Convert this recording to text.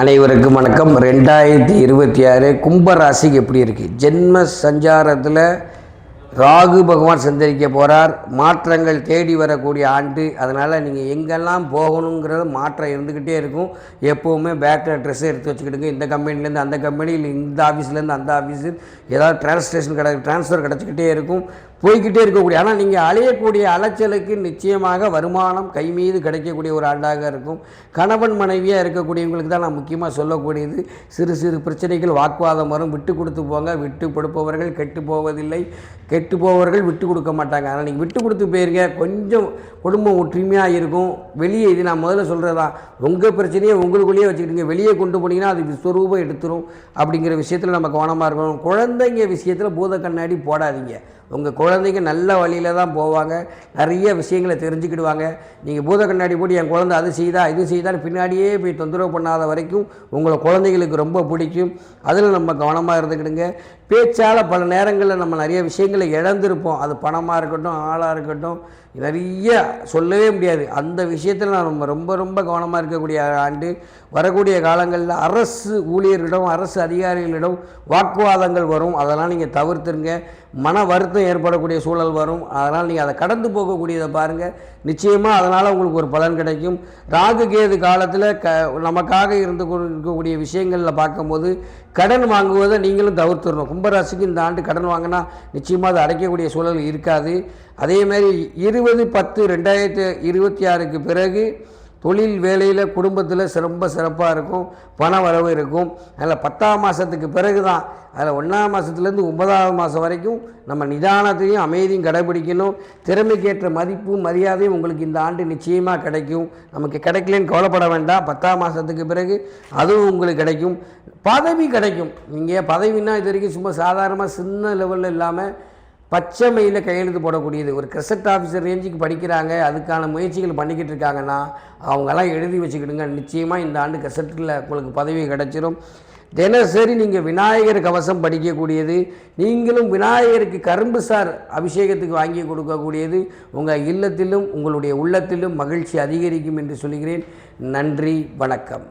அனைவருக்கும் வணக்கம். ரெண்டாயிரத்தி இருபத்தி ஆறு கும்பராசிக்கு எப்படி இருக்குது ஜென்ம சஞ்சாரத்தில் ராகு பகவான் சந்தரிக்க போகிறார் மாற்றங்கள் தேடி வரக்கூடிய ஆண்டு. அதனால் நீங்கள் எங்கெல்லாம் போகணுங்கிறது மாற்றம் இருந்துக்கிட்டே இருக்கும். எப்போவுமே பேக்கில் ட்ரெஸ்ஸை எடுத்து வச்சுக்கிடுங்க. இந்த கம்பெனிலேருந்து அந்த கம்பெனி இல்லை இந்த ஆஃபீஸ்லேருந்து அந்த ஆஃபீஸு ஏதாவது ட்ரான்ஸ்லேஷன் கிட ட்ரான்ஸ்ஃபர் கிடச்சிக்கிட்டே இருக்கும். போய்கிட்டே இருக்கக்கூடிய ஆனால் நீங்கள் அலையக்கூடிய அலைச்சலுக்கு நிச்சயமாக வருமானம் கை மீது கிடைக்கக்கூடிய ஒரு ஆண்டாக இருக்கும். கணவன் மனைவியாக இருக்கக்கூடியவங்களுக்கு தான் நான் முக்கியமாக சொல்லக்கூடியது. சிறு சிறு பிரச்சனைகள் வாக்குவாதம் வரும். விட்டு கொடுத்து போங்க. விட்டு கொடுப்பவர்கள் கெட்டு போவதில்லை. கெட்டு போவர்கள் விட்டு கொடுக்க மாட்டாங்க. அதனால் நீங்கள் விட்டு கொடுத்து போயிருங்க. கொஞ்சம் குடும்பம் ஒற்றுமையாக இருக்கும். வெளியே இது நான் முதல்ல சொல்கிறதா உங்கள் பிரச்சனையை உங்களுக்குள்ளேயே வச்சுக்கிட்டீங்க வெளியே கொண்டு போனீங்கன்னா அது விஸ்வரூபம் எடுத்துரும். அப்படிங்கிற விஷயத்தில் நம்ம கவனமாக இருக்கணும். குழந்தைங்க விஷயத்தில் பூத கண்ணாடி போடாதீங்க. உங்கள் குழந்தைங்க நல்ல வழியில் தான் போவாங்க. நிறைய விஷயங்களை தெரிஞ்சுக்கிடுவாங்க. நீங்கள் பூத கண்ணாடி போட்டு என் குழந்தை அது செய்தா இது செய்தான்னு பின்னாடியே போய் தொந்தரவு பண்ணாத வரைக்கும் உங்களை குழந்தைங்களுக்கு ரொம்ப பிடிக்கும். அதில் நம்ம கவனமாக இருந்துக்கிடுங்க. பேச்சால் பல நேரங்களில் நம்ம நிறைய விஷயங்களை இழந்திருப்போம். அது பணமாக இருக்கட்டும் ஆளாக இருக்கட்டும் நிறைய சொல்லவே முடியாது. அந்த விஷயத்தில் நான் நம்ம ரொம்ப ரொம்ப கவனமாக இருக்கக்கூடிய ஆண்டு வரக்கூடிய காலங்களில் அரசு ஊழியர்களிடம் அரசு அதிகாரிகளிடம் வாக்குவாதங்கள் வரும். அதெல்லாம் நீங்கள் தவிர்த்துருங்க. மன வருத்தம் ஏற்படக்கூடிய சூழல் வரும். அதனால் நீங்கள் அதை கடந்து போகக்கூடியதை பாருங்கள் நிச்சயமாக அதனால் உங்களுக்கு ஒரு பலன் கிடைக்கும். ராகு கேது காலத்தில் க நமக்காக இருந்து கொண்டு இருக்கக்கூடிய விஷயங்களில் பார்க்கும்போது கடன் வாங்குவதை நீங்களும் தவிர்த்துடணும். கும்பராசிக்கு இந்த ஆண்டு கடன் வாங்கினா நிச்சயமாக அது அடைக்கக்கூடிய சூழல் இருக்காது. அதேமாதிரி இருபது பத்து ரெண்டாயிரத்தி இருபத்தி ஆறுக்கு பிறகு தொழில் வேலையில் குடும்பத்தில் ரொம்ப சிறப்பாக இருக்கும் பண வரவு இருக்கும். அதில் பத்தாம் மாதத்துக்கு பிறகு தான் அதில் ஒன்றாம் மாதத்துலேருந்து ஒன்பதாவது மாதம் வரைக்கும் நம்ம நிதானத்தையும் அமைதியும் கடைபிடிக்கணும். திறமைக்கேற்ற மதிப்பும் மரியாதையும் உங்களுக்கு இந்த ஆண்டு நிச்சயமாக கிடைக்கும். நமக்கு கிடைக்கலன்னு கவலைப்பட வேண்டாம். பத்தாம் மாதத்துக்கு பிறகு அதுவும் உங்களுக்கு கிடைக்கும். பதவி கிடைக்கும். நீங்கள் பதவின்னா இது வரைக்கும் சும்மா சாதாரணமாக சின்ன லெவலில் இல்லாமல் பச்சை மையில் கையெழுத்து போடக்கூடியது. ஒரு கிரெசட் ஆஃபீஸர் ரேஞ்சுக்கு படிக்கிறாங்க அதுக்கான முயற்சிகள் பண்ணிக்கிட்டு இருக்காங்கன்னா அவங்கெல்லாம் எழுதி வச்சுக்கிடுங்க. நிச்சயமாக இந்த ஆண்டு கெசட்டில் உங்களுக்கு பதவி கிடச்சிரும். தினசரி நீங்கள் விநாயகர் கவசம் படிக்கக்கூடியது நீங்களும் விநாயகருக்கு கரும்பு சார் அபிஷேகத்துக்கு வாங்கி கொடுக்கக்கூடியது உங்கள் இல்லத்திலும் உங்களுடைய உள்ளத்திலும் மகிழ்ச்சி அதிகரிக்கும் என்று சொல்கிறேன். நன்றி வணக்கம்.